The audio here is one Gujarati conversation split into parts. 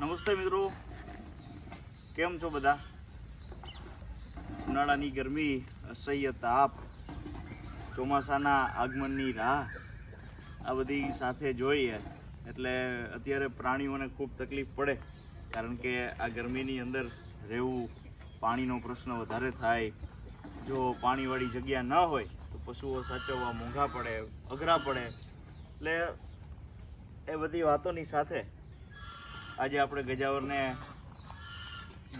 નમસ્તે મિત્રો. કેમ છો બધા? ઉનાળાની ગરમી, અસહ્ય તાપ, ચોમાસાના આગમનની રાહ, આ બધી સાથે જોઈએ. એટલે અત્યારે પ્રાણીઓને ખૂબ તકલીફ પડે, કારણ કે આ ગરમીની અંદર રહેવું પાણીનો પ્રશ્ન વધારે થાય. જો પાણીવાળી જગ્યા ન હોય, તો પશુઓ સાચવવા મોંઘા પડે, અઘરા પડે. એટલે એ બધી વાતોની સાથે આજે આપણે ગજાવરને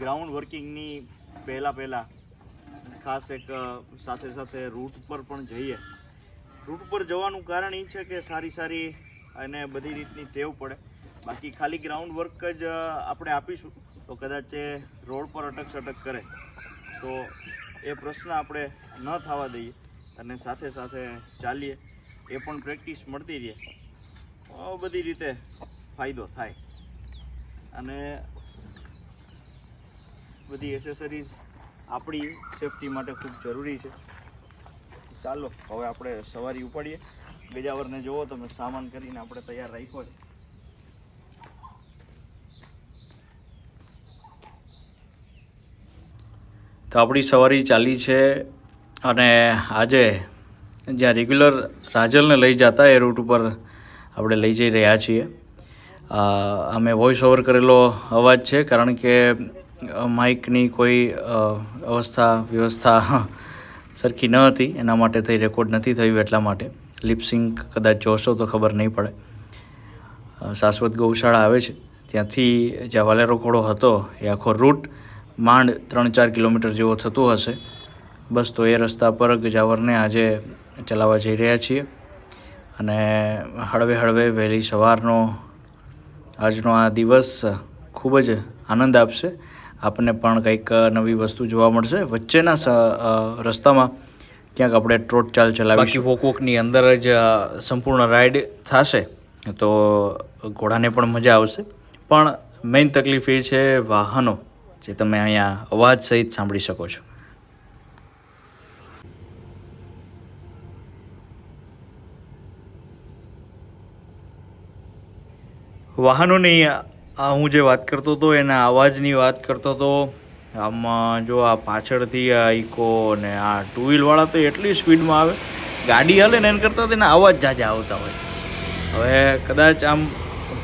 ગ્રાઉન્ડ વર્કિંગની પહેલાં પહેલાં ખાસ એક સાથે સાથે રૂટ પર પણ જઈએ. રૂટ પર જવાનું કારણ એ છે કે સારી સારી અને બધી રીતની ટેવ પડે. બાકી ખાલી ગ્રાઉન્ડ વર્ક જ આપણે આપીશું. તો કદાચ એ રોડ પર અટક સટક કરે. તો એ પ્રશ્ન આપણે ન થવા દઈએ અને સાથે સાથે ચાલીએ. એ પણ પ્રેક્ટિસ મળતી રહે. બધી રીતે ફાયદો થાય. અને બધી એસેસરીઝ આપણી સેફટી માટે ખૂબ જરૂરી છે. ચાલો, હવે આપણે સવારી ઉપાડીએ. બીજાવરને જુઓ તમે સામાન કરીને આપણે તૈયાર રાખ્યો છે. તો આપણી સવારી ચાલી છે અને આજે જ્યાં રેગ્યુલર રાજલને લઈ જતા એ રૂટ ઉપર આપણે લઈ જઈ રહ્યા છીએ. અમે વોઇસ ઓવર કરેલો અવાજ છે, કારણ કે માઇકની કોઈ અવસ્થા, વ્યવસ્થા સરખી ન હતી. એના માટે થઈ રેકોર્ડ નથી થયું એટલા માટે. લિપસિંક કદાચ જોશો તો ખબર નહીં પડે. શાશ્વત ગૌશાળા આવે છે. ત્યાંથી જ્યાં વાલેરો ઘોડો હતો, એ આખો રૂટ માંડ ત્રણ ચાર કિલોમીટર જેવો થતું હશે. બસ તો એ રસ્તા પર ગજાવરને આજે ચલાવવા જઈ રહ્યા છીએ. અને હળવે હળવે વહેલી સવારનો આજનો આ દિવસ ખૂબ જ આનંદ આપશે. આપણને પણ કંઈક નવી વસ્તુ જોવા મળશે. વચ્ચેના રસ્તામાં ક્યાંક આપણે ટ્રોટ ચાલ ચલાવીશું. બાકી વોક વોકની અંદર જ સંપૂર્ણ રાઈડ થશે. તો ઘોડાને પણ મજા આવશે. પણ મેઇન તકલીફ એ છે વાહનો, જે તમે અહીંયા અવાજ સહિત સાંભળી શકો છો. વાહનોની હું જે વાત કરતો હતો, એના અવાજની વાત કરતો હતો, આમાં જો આ પાછળથી આ ઇકો ને આ ટુ વ્હીલવાળા તો એટલી સ્પીડમાં આવે, ગાડી હાલે ને એના કરતાં તેના અવાજ જાજા આવતા હોય. હવે કદાચ આમ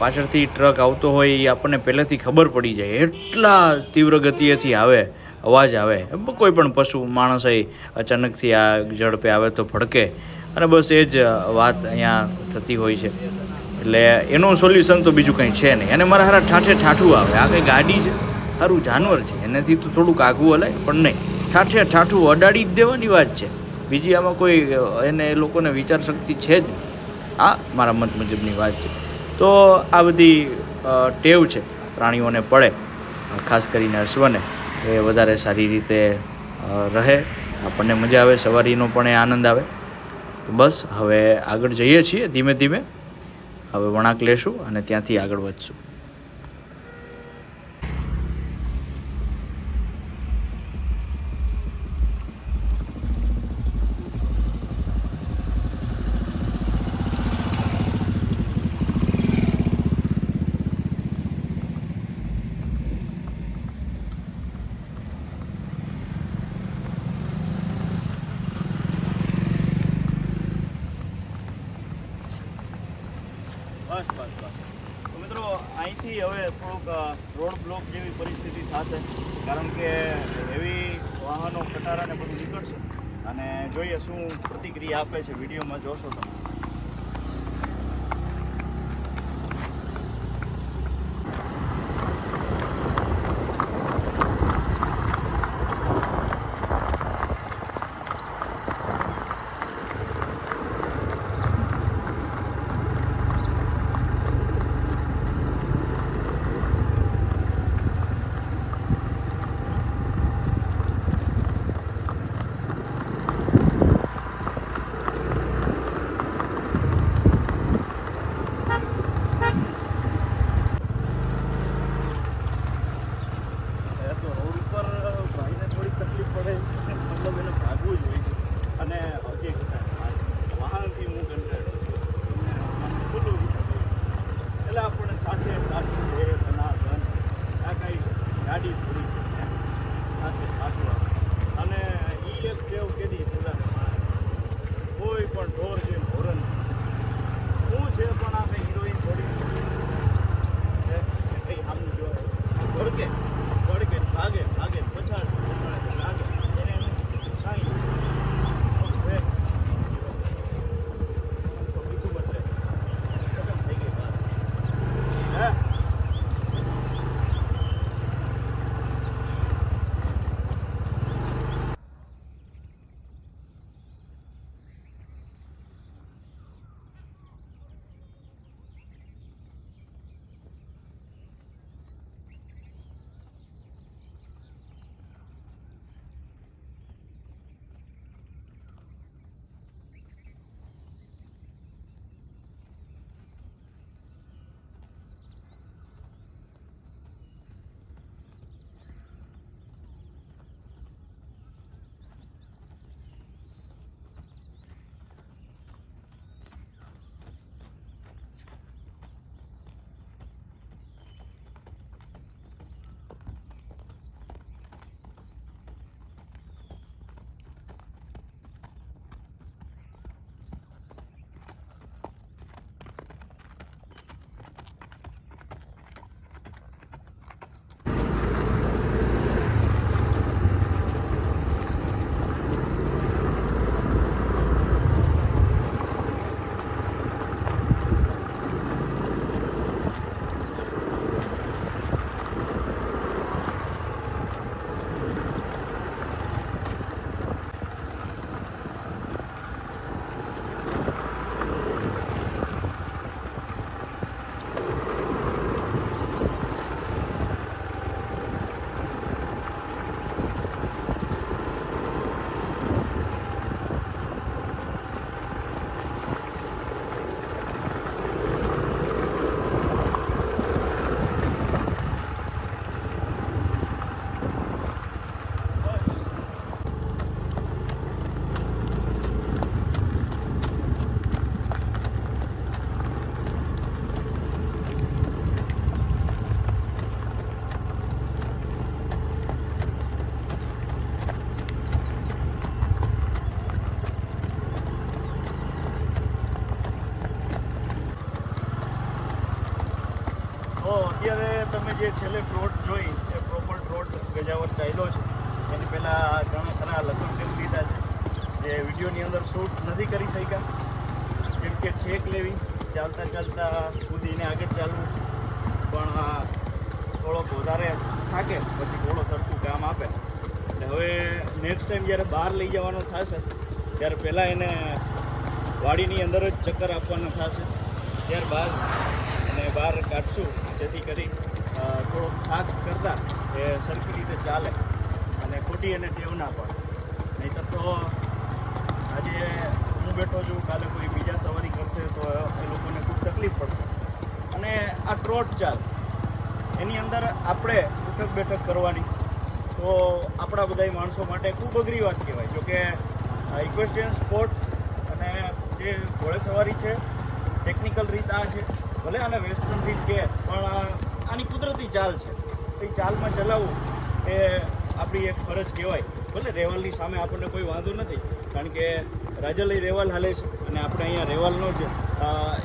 પાછળથી ટ્રક આવતો હોય એ આપણને પહેલેથી ખબર પડી જાય, એટલા તીવ્ર ગતિએથી આવે, અવાજ આવે. કોઈ પણ પશુ, માણસ અચાનકથી આ ઝડપે આવે તો ભડકે. અને બસ એ જ વાત અહીંયા થતી હોય છે. એટલે એનું સોલ્યુશન તો બીજું કંઈ છે નહીં. અને મારા હારા ઠાઠે ઠાઠું આવે. આ કંઈ ગાડી છે સારું જાનવર છે. એનાથી તો થોડુંક આઘું હલાય, પણ નહીં. ઠાઠે ઠાઠું અડાડી જ દેવાની વાત છે. બીજી આમાં કોઈ એને એ લોકોને વિચાર શક્તિ છે જ આ મારા મત મુજબની વાત છે. તો આ બધી ટેવ છે. પ્રાણીઓને પડે ખાસ કરીને અશ્વને એ વધારે સારી રીતે રહે. આપણને મજા આવે, સવારીનો પણ એ આનંદ આવે. બસ, હવે આગળ જઈએ છીએ ધીમે ધીમે. હવે વણાંક લેશું અને ત્યાંથી આગળ વધશું બસ બસ બસ તો મિત્રો, અહીંથી હવે થોડુંક રોડ બ્લોક જેવી પરિસ્થિતિ થશે. કારણ કે એવી વાહનો, ખટારાને બધું નીકળશે. અને જોઈએ શું પ્રતિક્રિયા આપે છે, વિડીયોમાં જોશો તમે. જે છેલ્લે પ્લોટ જોઈ એ પ્રોપર પ્લોટ ગજાવર ચાલ્યો છે, એની પહેલાં ઘણા ખરા લગ્ન ફિલ્મ લીધા છે, જે વિડીયોની અંદર શૂટ નથી કરી શક્યા. કેમ કે છેક લેવી, ચાલતા ચાલતા કૂદીને આગળ ચાલવું. પણ થોડોક વધારે થાકે, પછી થોડો સરખું કામ આપે. એટલે હવે નેક્સ્ટ ટાઈમ જ્યારે બહાર લઈ જવાનો થશે, ત્યારે પહેલાં એને વાડીની અંદર જ ચક્કર આપવાના થશે. ત્યારબાદ એને બહાર કાઢશું, જેથી કરી થોડોક થાક કરતાં એ સરખી રીતે ચાલે અને ખોટી એને ટેવ ના પડે. નહીંતર તો આજે હું બેઠો છું, કાલે કોઈ બીજા સવારી કરશે તો એ લોકોને ખૂબ તકલીફ પડશે. અને આ ટ્રોટ ચાલ, એની અંદર આપણે ઉઠક બેઠક કરવાની. તો આપણા બધા માણસો માટે ખૂબ અઘરી વાત કહેવાય. જોકે ઇક્વેસ્ટિયન સ્પોર્ટ્સ અને જે ઘોડેસવારી છે ટેકનિકલ રીત આ છે, ભલે આને વેસ્ટર્ન રીત કહે, પણ આ આની કુદરતી ચાલ છે. એ ચાલમાં ચલાવવું એ આપણી એક ફરજ કહેવાય. ભલે રેવલની સામે આપણને કોઈ વાંધો નથી, કારણ કે રાજલય રેવલ હાલે છે અને આપણે અહીંયા રેવલનો જ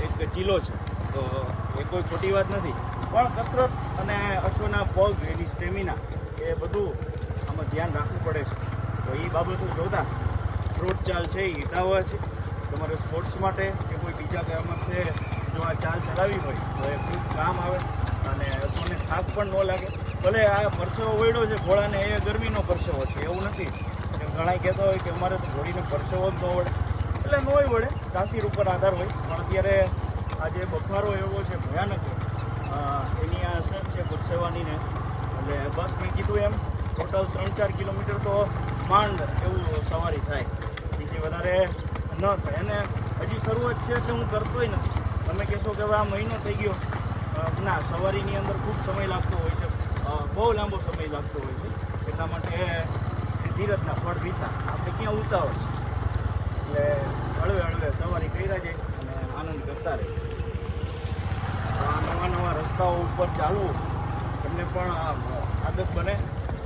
એક ચીલો છે. તો એ કોઈ ખોટી વાત નથી. પણ કસરત અને અશ્વના પગ, એની સ્ટેમિના, એ બધું આમાં ધ્યાન રાખવું પડે છે. તો એ બાબતો જોતા રોડ ચાલ છે એ હિતાવવા છે. તમારે સ્પોર્ટ્સ માટે કે કોઈ બીજા કામ છે, જો આ ચાલ ચલાવી હોય, તો એ ખૂબ કામ આવે. અને અશ્વને થાક પણ ન લાગે. ભલે આ પરસેવો વળ્યો છે, ઘોડાને એ ગરમીનો પરસેવો છે, એવું નથી. કે ઘણા કહેતા હોય કે અમારે તો ઘોડીને પરસેવો જ ન વળે. એટલે નોય વળે, તાસીર ઉપર આધાર હોય. પણ અત્યારે આ જે બફારો એવો છે, ભયાનક. એની આ અસર છે પરસેવાની ને. એટલે બસ મેં કીધું એમ, ટોટલ ત્રણ ચાર કિલોમીટર તો માંડ એવું સવારી થાય. બીજી વધારે ન થાય. અને હજી શરૂઆત છે એટલે હું કરતોય નથી. તમે કહેશો કે આ મહિનો થઈ ગયો. ના, સવારીની અંદર ખૂબ સમય લાગતો હોય છે. બહુ લાંબો સમય લાગતો હોય છે. એટલા માટે ધીરજના ફળ પીતા. આપણે ક્યાં ઉતાવળ એટલે હળવે હળવે સવારી કર્યા જાય અને આનંદ કરતા રહે. નવા નવા રસ્તાઓ ઉપર ચાલવું એમને પણ આદત બને.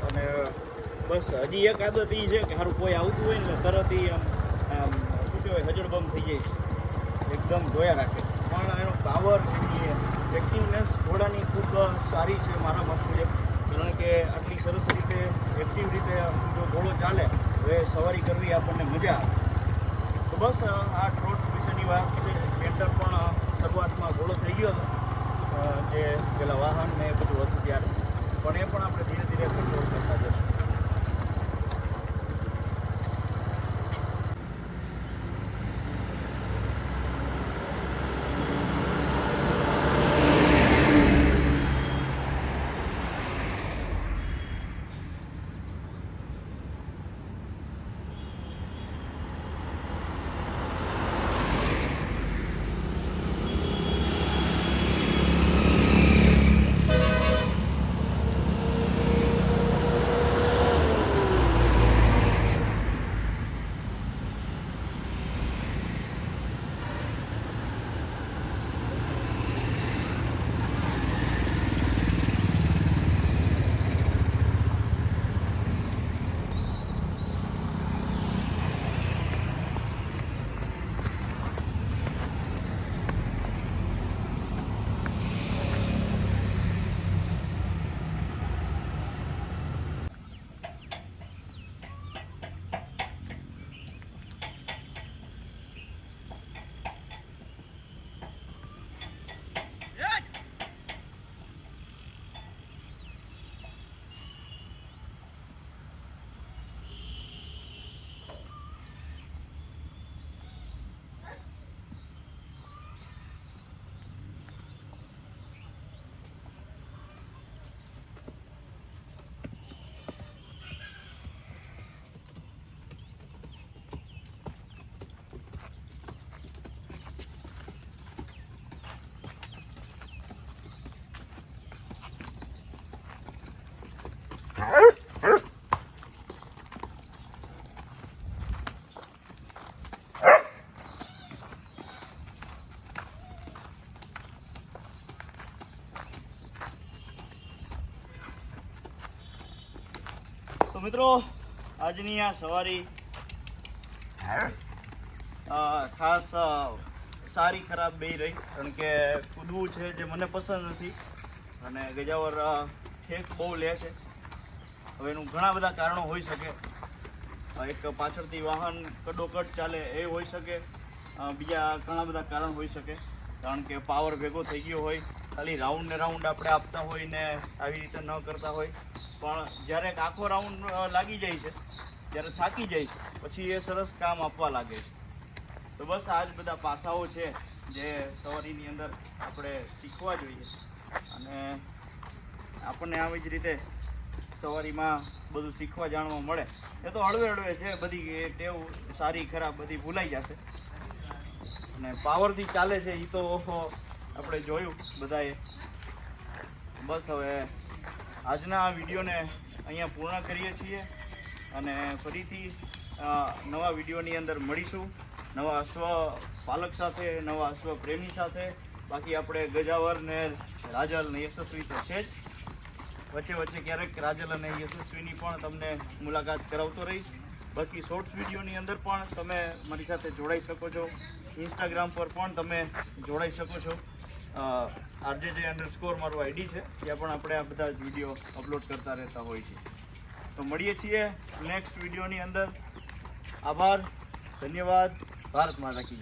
અને બસ હજી એક આદત એ છે કે સારું કોઈ આવતું હોય ને તરત એ આમ શું કહેવાય હજળબમ થઈ જાય છે. એકદમ જોયા રાખે. પણ એનો પાવર એની ઘોડાની સારી છે મારા મત મુજબ કારણ કે આટલી સરસ રીતે એક્ટિવ રીતે જો ઘોડો ચાલે, તો એ સવારી કરવી આપણને મજા તો બસ આ ટ્રોટ વિશેની વાત છે. કેન્ટર પણ શરૂઆતમાં ઘોડો થઈ ગયો જે પેલા વાહન ને એ બધું હતું ત્યારે. પણ એ પણ આપણે ધીરે ધીરે કંટ્રોલ કરતા જશું મિત્રો આજની આ સવારી ખાસ સારી ખરાબ બે રહી કારણ કે કૂદવું છે જે મને પસંદ નથી અને ગજાવર ઠેક બહુ લે છે. હવે એનું ઘણા બધા કારણો હોઈ શકે. એક પાછળથી વાહન કડોકડ ચાલે એ હોઈ શકે. બીજા ઘણા બધા કારણ હોઈ શકે. કારણ કે પાવર ભેગો થઈ ગયો હોય, ખાલી રાઉન્ડ ને રાઉન્ડ આપણે આપતા હોય ને આવી રીતે ન કરતા હોય. પણ જ્યારે આખો રાઉન્ડ લાગી જાય છે ત્યારે થાકી જાય પછી એ સરસ કામ આપવા લાગે છે. તો બસ આ જ બધા પાસાઓ છે જે સવારીની અંદર આપણે શીખવા જોઈએ. અને આપણને આવી જ રીતે સવારીમાં બધું શીખવા જાણવા મળે. એ તો હળવે હળવે છે, બધી ટેવ સારી ખરાબ બધી ભૂલાઈ જશે. અને પાવરથી ચાલે છે એ તો આપણે જોયું બધાએ. બસ હવે આજના આ વિડીયોને અહીંયા પૂર્ણ કરીએ છીએ અને ફરીથી નવા વિડીયોની અંદર મળીશું. નવા અશ્વ પાલક સાથે, નવા અશ્વ પ્રેમી સાથે. બાકી આપણે ગજાવર ને રાજલ ને યશસ્વી તો છે જ. વચ્ચે વચ્ચે ક્યારેક રાજલ અને યશસ્વીની પણ તમને મુલાકાત કરાવતો રહીશ. બાકી શોર્ટ્સ વિડીયોની અંદર પણ તમે મારી સાથે જોડાઈ શકો છો. ઇન્સ્ટાગ્રામ પર પણ તમે જોડાઈ શકો છો. આરજે જે અંડરસ્કોર મારું આઈડી છે. ત્યાં પણ આપણે આ બધા જ વીડિયો અપલોડ કરતા રહેતા હોય છે. તો મળીએ છીએ નેક્સ્ટ વિડીયોની અંદર. આભાર, ધન્યવાદ. ભારત માતા કી